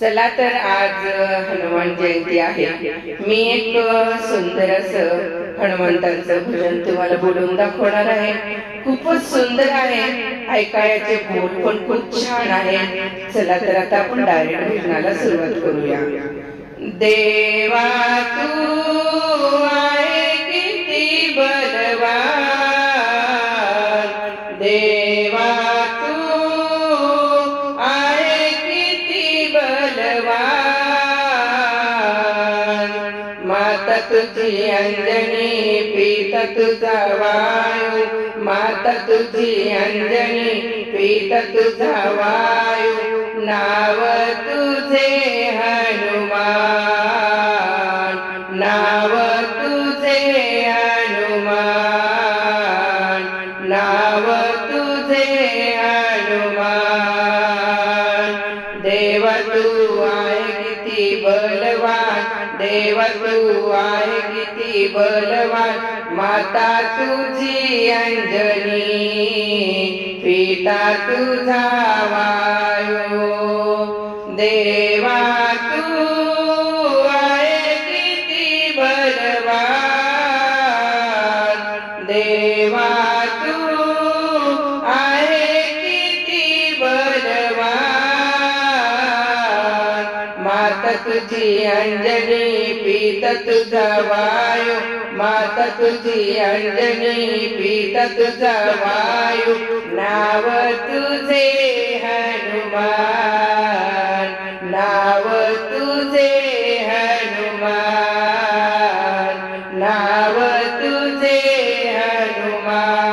चला तर आज हनुमान जयंती आहे. मी एक सुंदर असं हनुमंतांचं भजन तुम्हाला बोलून दाखवणार आहे. खूपच सुंदर आहे. ऐकायचे बोल पण खूप छान आहे. चला तर आता आपण डायरेक्ट भजनाला सुरुवात करूया. देवा तू माता तुझी अंजनी पीत तुझा वायू माता तुझी अंजनी पीत तुझा वायू नाव तुझे हनुमान नाव तुझे हनुमान नाव तुझे हनुमान। तू आहे किती बलवान माता तुझी अंजनी पिता तुझा वायू देवा माता तुझी अंजनी पीत तुझा वायू माता तुझी अंजनी पीत तुझा वायू नाव तुझे हनुमान नाव तुझे हनुमान नाव तुझे हनुमान.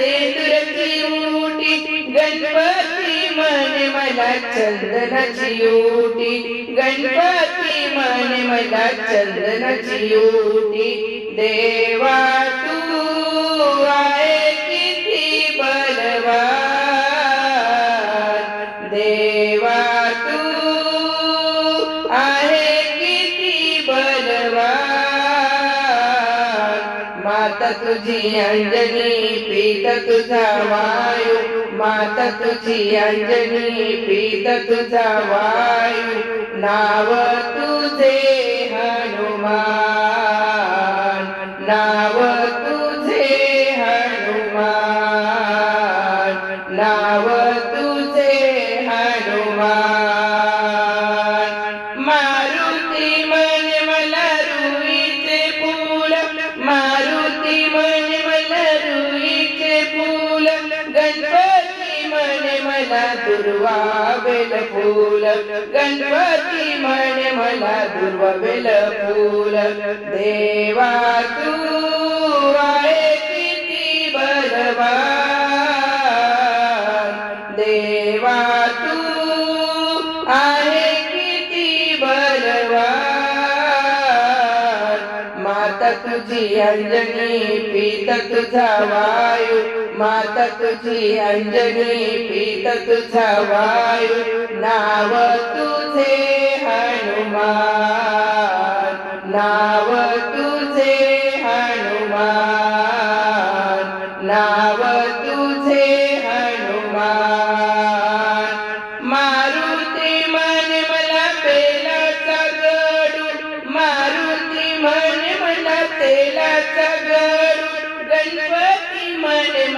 मला सेंदुरची उटी गणपती मन मला चंदनाची उटी गणपती मन मला चंदनाची उटी देवा तू आहे किती बलवा देवा तू आहे माता तुझी अंजनी पीत तुझा वायू. माता तुझी अंजनी पीत तुझा वायू. नाव तुझे हनुमान. नाव तुझे हनुमान. नाव दुर्वा बेल फूल गणपती म्हणे मला दुर्वा बेल फूल. देवा तू आहे किती बलवान. देवा तुझी अंजनी पीत तुझा वायू माता तुझी अंजनी पीत तुझा वायू नाव तुझे हनुमान नाव तुझे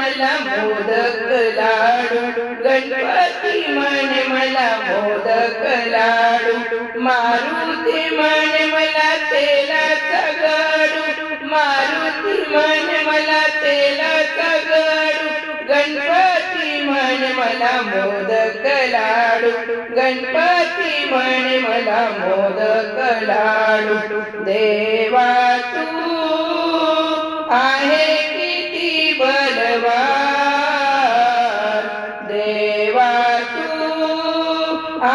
मला मोदक लाडू गणपती म्हणे मला मोदक लाडू. मारुती म्हणे मला तेलाचा गडू मारुती म्हणे मला तेलाचा गडू गणपती म्हणे मला मोदक लाडू. गणपती म्हणे मला मोदक लाडू. दे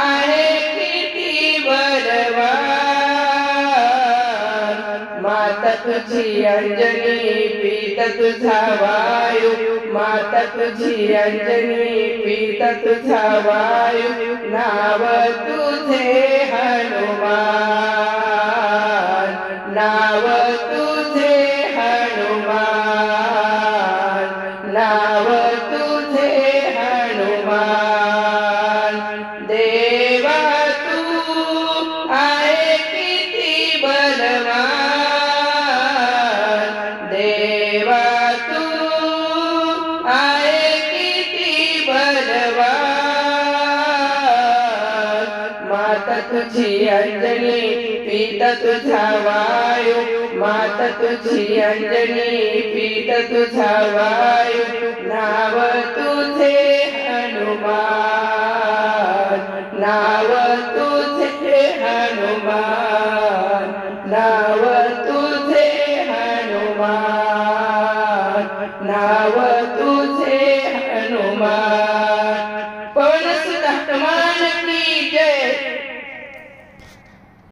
आहे किती बलवान. माता अंजनी पीत तुझा वायू माता तुझी अंजनी पीत तुझा वायू नाव तुझे हनुमान. मात तुझी अंजली पीत तुझा वायू मात तुझी अंजली पीत तुझा वायू नाव तुझे हनुमान नाव तुझे हनुमान नाव तुझे हनुमान नाव